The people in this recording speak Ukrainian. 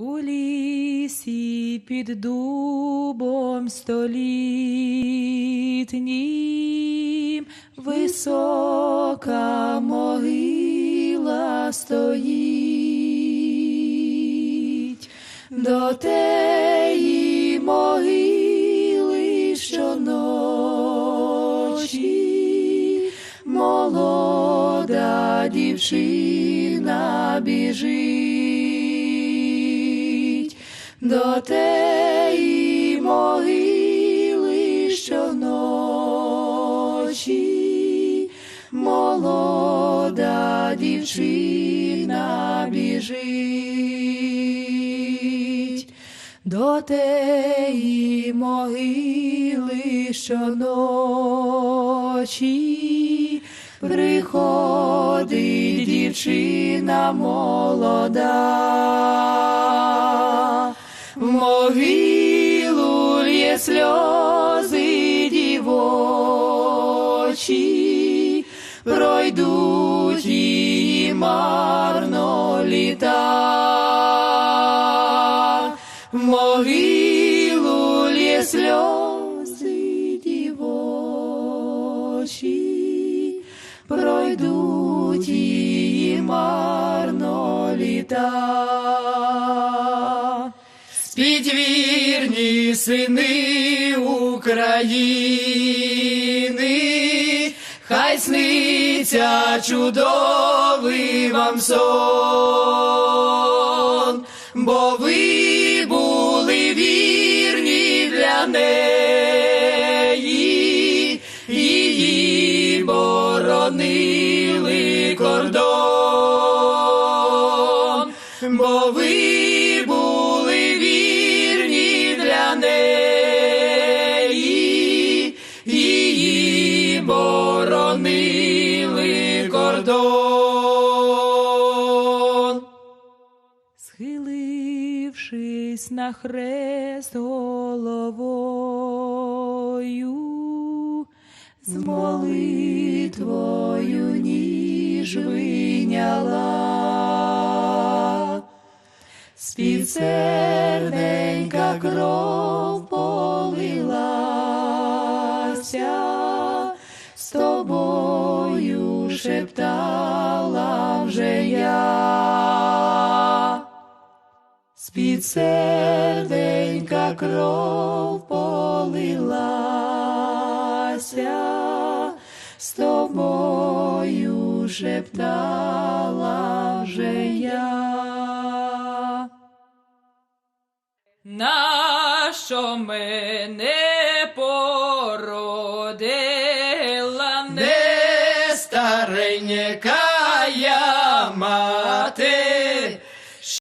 У лісі під дубом столітнім висока могила стоїть, до теї могили щоночі молода дівчина біжить до теї могили щоночі молода дівчина біжить. До теї могили щоночі приходить дівчина молода, могилу лє сльози дівочі, пройдуть її марно літа. В могилу лє сльози дівочі, пройдуть її марно літа. Спіть вірні сини України, хай сниться чудовий вам сон, бо ви були вірні для неї, її боронили кордон, бо ви боронили кордон. Схилившись на хрест головою, з молитвою ніж виняла, з-під серденька кров шептала вже я. З-під серденька кров полилася, з тобою шептала вже я. Нащо мене rainha.